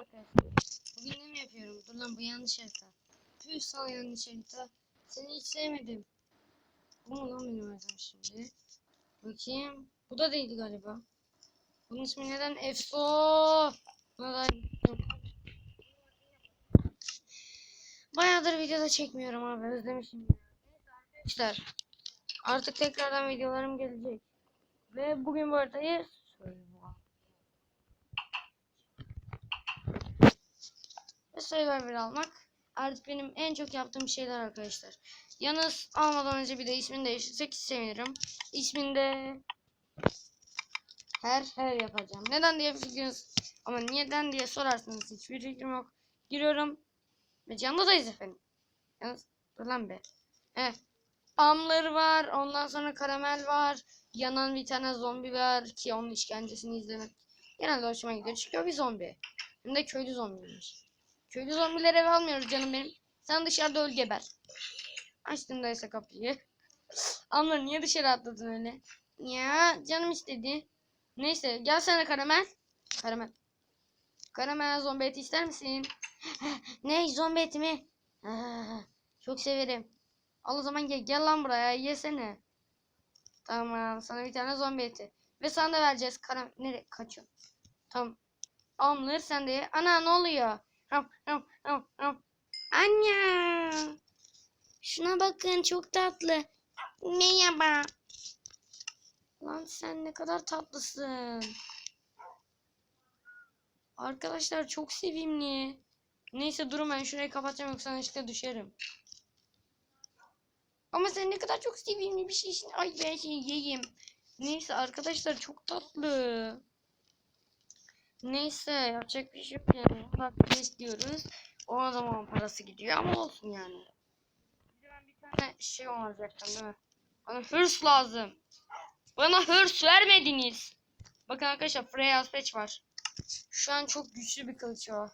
arkadaşlar. Bugün ne mi yapıyorum? Dur lan bu yanlış harita. Püh sana yanlış harita. Seni hiç sevmedim. Bu mu lan benim haritam şimdi? Bakayım. Bu da değil galiba. Bunun ismi neden? Da Bayağıdır videoda çekmiyorum abi. Özlemişim. ya. Arkadaşlar. Artık tekrardan videolarım gelecek. Ve bugün bu haritayı ve Survivor almak artık benim en çok yaptığım şeyler arkadaşlar. Yalnız almadan önce bir de ismini değiştirsek sevinirim. İsminde her her yapacağım. Neden diye fikriniz ama neden diye sorarsanız hiçbir fikrim yok. Giriyorum ve canlıdayız efendim. Yalnız dur lan be. Evet. Amlar var. Ondan sonra karamel var. Yanan bir tane zombi var ki onun işkencesini izlemek genelde hoşuma gidiyor. Çünkü o bir zombi. Hem de köylü zombiymiş. Köylü zombileri eve almıyoruz canım benim. Sen dışarıda öl geber. Açtım dayısa kapıyı. Amla niye dışarı atladın öyle? Ya canım istedi. Neyse gel sana karamel. Karamel. Karamel zombi eti ister misin? ne zombi eti mi? Çok severim. Al o zaman gel, gel lan buraya yesene. Tamam sana bir tane zombi eti. Ve sana da vereceğiz. Karam nereye kaçıyor? Tamam. Amlır sen de. Ana ne oluyor? Anne. Şuna bakın çok tatlı. Merhaba. Lan sen ne kadar tatlısın. Arkadaşlar çok sevimli. Neyse durun ben şurayı kapatacağım yoksa işte düşerim. Ama sen ne kadar çok sevimli bir şeysin. Ay ben seni yiyeyim. Neyse arkadaşlar çok tatlı. Neyse yapacak bir şey yok yani. Tatlı istiyoruz. O zaman parası gidiyor ama olsun yani. Bir tane şey olacaktım değil mi? Bana hırs lazım. Bana hırs vermediniz. Bakın arkadaşlar Freya Patch var. Şu an çok güçlü bir kılıç o.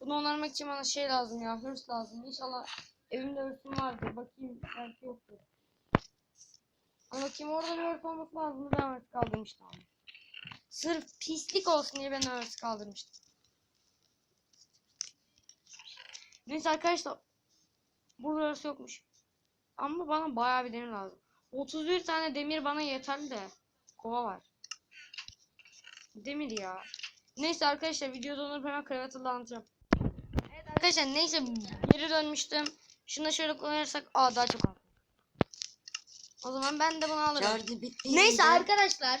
Bunu onarmak için bana şey lazım ya. Hırs lazım. İnşallah evimde hırsım vardır. Bakayım belki yoktur. Ama bakayım orada bir hırs olması lazım. Ben hırs kaldırmıştım ama. Sırf pislik olsun diye ben hırs kaldırmıştım. Neyse arkadaşlar. Burada hırs yokmuş. Ama bana bayağı bir demir lazım. 31 tane demir bana yeterli de. Kova var. Demir ya. Neyse arkadaşlar video donup hemen kravatı anlatacağım. Evet arkadaşlar neyse geri dönmüştüm. Şunu da şöyle koyarsak aa daha çok aldım. O zaman ben de bunu alırım. Neyse arkadaşlar